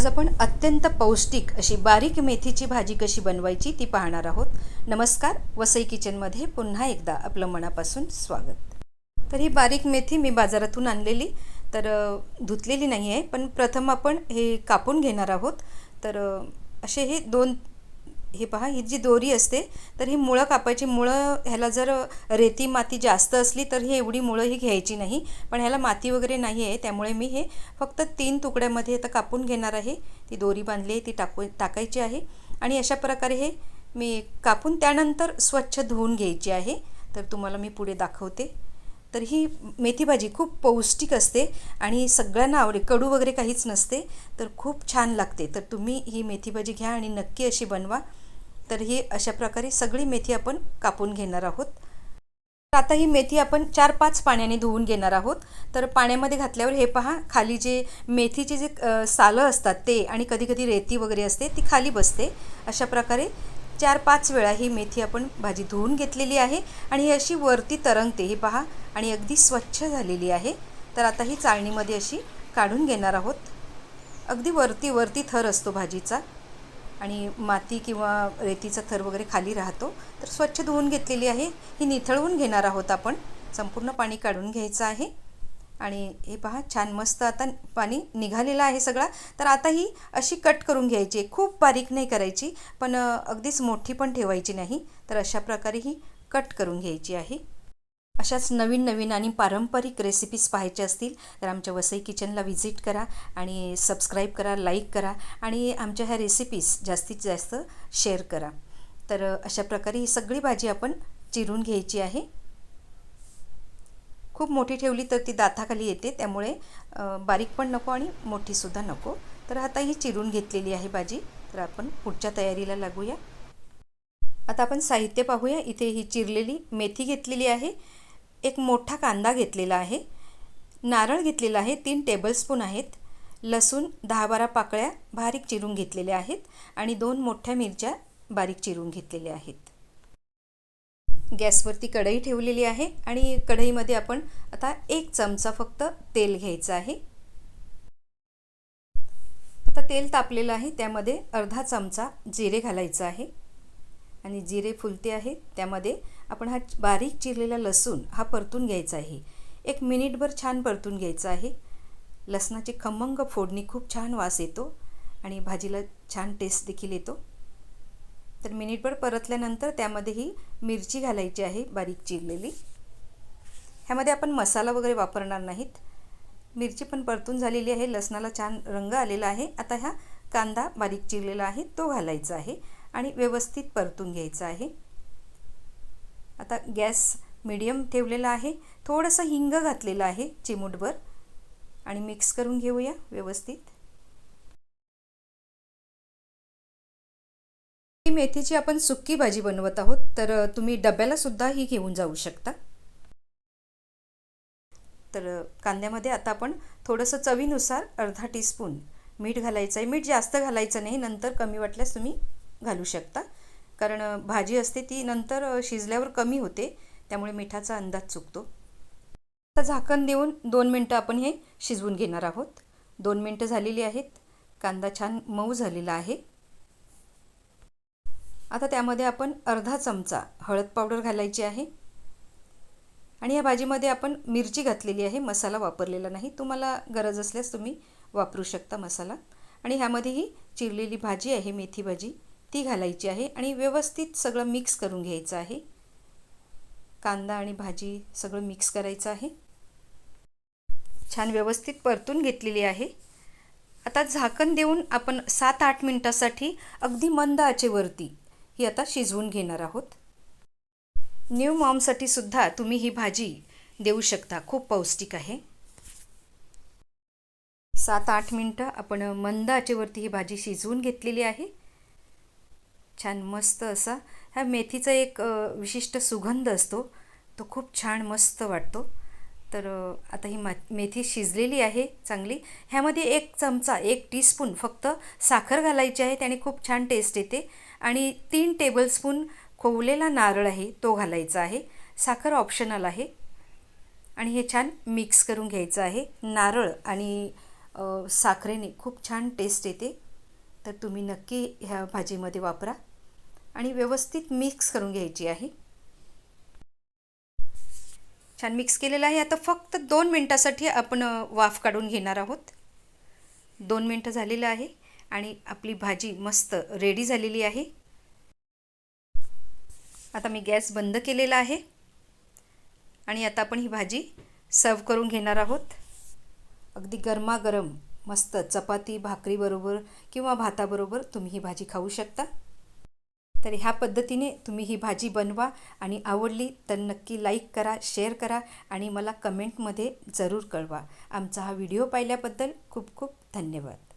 आज आपण अत्यंत पौष्टिक अशी बारीक मेथीची भाजी कशी बनवायची ती पाहणार आहोत. नमस्कार वसई किचनमध्ये पुन्हा एकदा आपलं मनापासून स्वागत. तर ही बारीक मेथी मी बाजारातून आणलेली तर धुतलेली नाही आहे पण प्रथम आपण हे कापून घेणार आहोत. तर असे हे दोन हे पहा ही जी दोरी असते तर ही मुळं कापायची. मुळं ह्याला जर रेती माती जास्त असली तर ही एवढी मुळं ही घ्यायची नाही. पण ह्याला माती वगैरे नाही आहे त्यामुळे मी हे फक्त तीन तुकड्यामध्ये आता कापून घेणार आहे. ती दोरी बांधली आहे ती टाकू टाकायची आहे. आणि अशा प्रकारे हे मी कापून त्यानंतर स्वच्छ धुवून घ्यायची आहे. तर तुम्हाला मी पुढे दाखवते. तर ही मेथी भाजी खूप पौष्टिक असते आणि सगळ्यांना आवडे कडू वगैरे काहीच नसते तर खूप छान लागते. तर तुम्ही ही मेथी भाजी घ्या आणि नक्की अशी बनवा. तर ही अशा प्रकारे सगळी मेथी आपण कापून घेणार आहोत. तर आता ही मेथी आपण चार पाच पाण्याने धुवून घेणार आहोत. तर पाण्यामध्ये घातल्यावर हे पहा खाली जे मेथीचे जे सालं असतात ते आणि कधी कधी रेती वगैरे असते ती खाली बसते. अशा प्रकारे चार पाच वेळा ही मेथी आपण भाजी धुवून घेतलेली आहे आणि ही अशी वरती तरंगते. ही पहा आणि अगदी स्वच्छ झालेली आहे. तर आता ही चाळणीमध्ये अशी काढून घेणार आहोत. अगदी वरती वरती थर असतो भाजीचा. आणि माती किंवा रेतीचा थर वगैरे खाली राहतो तर स्वच्छ धुवून घेतलेली आहे. ही निथळवून घेणार आहोत आपण. संपूर्ण पाणी काढून घ्यायचं आहे. आणि हे पहा छान मस्त आता पाणी निघालेलं आहे सगळा. तर आता ही अशी कट करून घ्यायची आहे. खूप बारीक नाही करायची पण अगदीच मोठी पण ठेवायची नाही. तर अशा प्रकारे ही कट करून घ्यायची आहे. अशाच नवीन नवीन आणि पारंपरिक रेसिपीज पाहायच्या असतील तर आमच्या वसई किचनला व्हिजिट करा आणि सबस्क्राईब करा लाईक करा आणि आमच्या ह्या रेसिपीज जास्तीत जास्त शेअर करा. तर अशा प्रकारे ही सगळी भाजी आपण चिरून घ्यायची आहे. खूप मोठी ठेवली तर ती दाताखाली येते त्यामुळे बारीक पण नको आणि मोठीसुद्धा नको. तर आता ही चिरून घेतलेली आहे भाजी. तर आपण पुढच्या तयारीला लागूया. आता आपण साहित्य पाहूया. इथे ही चिरलेली मेथी घेतलेली आहे. एक मोठा कांदा घेतलेला आहे. नारळ घेतलेला आहे. तीन टेबलस्पून आहेत. लसूण दहा बारा पाकळ्या बारीक चिरून घेतलेल्या आहेत आणि दोन मोठ्या मिरच्या बारीक चिरून घेतलेल्या आहेत. गॅसवरती कढई ठेवलेली आहे आणि कढईमध्ये आपण आता एक चमचा फक्त तेल घ्यायचं आहे. आता तेल तापलेलं आहे. त्यामध्ये अर्धा चमचा जिरे घालायचं आहे. आणि जिरे फुलते आहे त्यामध्ये आपण हा बारीक चिरलेला लसूण हा परतून घ्यायचा आहे. एक मिनिटभर छान परतून घ्यायचा आहे. लसणाची खमंग फोडणी खूप छान वास येतो आणि भाजीला छान टेस्ट देखील येतो. तर मिनिटभर परतल्यानंतर त्यामध्ये ही मिरची घालायची आहे बारीक चिरलेली. ह्यामध्ये आपण मसाला वगैरे वापरणार नाहीत. मिरची पण परतून झालेली आहे लसणाला छान रंग आलेला आहे. आता ह्या कांदा बारीक चिरलेला आहे तो घालायचा आहे. आणि व्यवस्थित परतून घ्यायचं आहे. आता गॅस मिडियम ठेवलेला आहे. थोडंसं हिंग घातलेलं आहे चिमूटभर. आणि मिक्स करून घेऊया व्यवस्थित. ही मेथीची आपण सुक्की भाजी बनवत आहोत. तर तुम्ही डब्यालासुद्धा ही घेऊन जाऊ शकता. तर कांद्यामध्ये आता आपण थोडंसं चवीनुसार अर्धा टीस्पून मीठ घालायचं आहे मीठ जास्त घालायचं नाही. नंतर कमी वाटल्यास तुम्ही घालू शकता. कारण भाजी असते ती नंतर शिजल्यावर कमी होते. त्यामुळे मिठाचा अंदाज चुकतो. आता झाकण देऊन दोन मिनटं आपण हे शिजवून घेणार आहोत. दोन मिनटं झालेली आहेत. कांदा छान मऊ झालेला आहे. आता त्यामध्ये आपण अर्धा चमचा हळद पावडर घालायची आहे. आणि या भाजीमध्ये आपण मिरची घातलेली आहे. मसाला वापरलेला नाही. तुम्हाला गरज असल्यास तुम्ही वापरू शकता मसाला. आणि ह्यामध्ये ही चिरलेली भाजी आहे मेथी भाजी. ती घालायची आहे आणि व्यवस्थित सगळं मिक्स करून घ्यायचं आहे. कांदा आणि भाजी सगळं मिक्स करायचं आहे. छान व्यवस्थित परतून घेतलेली आहे. आता झाकण देऊन आपण सात आठ मिनटासाठी अगदी मंद आचेवरती ही आता शिजवून घेणार आहोत. न्यू मॉमसाठी सुद्धा तुम्ही ही भाजी देऊ शकता. खूप पौष्टिक आहे. सात आठ मिनटं आपण मंद आचेवरती ही भाजी शिजवून घेतलेली आहे. छान मस्त असा. ह्या मेथीचा एक विशिष्ट सुगंध असतो. तो खूप छान मस्त वाटतो. तर आता ही मा मेथी शिजलेली आहे चांगली. ह्यामध्ये एक चमचा एक टीस्पून फक्त साखर घालायची आहे. त्याने खूप छान टेस्ट येते. आणि तीन टेबलस्पून खोवलेला नारळ आहे तो घालायचा आहे. साखर ऑप्शनल आहे. आणि हे छान मिक्स करून घ्यायचं आहे. नारळ आणि साखरेने खूप छान टेस्ट येते. तर तुम्ही नक्की ह्या भाजीमध्ये वापरा. आणि व्यवस्थित मिक्स करून घ्यायची आहे. छान मिक्स केलेलं आहे. आता फक्त दोन मिनटासाठी आपण वाफ काढून घेणार आहोत. दोन मिनटं झालेलं आहे आणि आपली भाजी मस्त रेडी झालेली आहे. आता मी गॅस बंद केलेला आहे. आणि आता आपण ही भाजी सर्व करून घेणार आहोत. अगदी गरमागरम मस्त चपाती भाकरीबरोबर किंवा भाताबरोबर तुम्ही ही भाजी खाऊ शकता. तर ह्या पद्धतीने तुम्ही ही भाजी बनवा आणि आवडली तर नक्की लाईक करा शेअर करा आणि मला कमेंटमध्ये जरूर कळवा. आमचा हा व्हिडिओ पाहिल्याबद्दल खूप खूप धन्यवाद.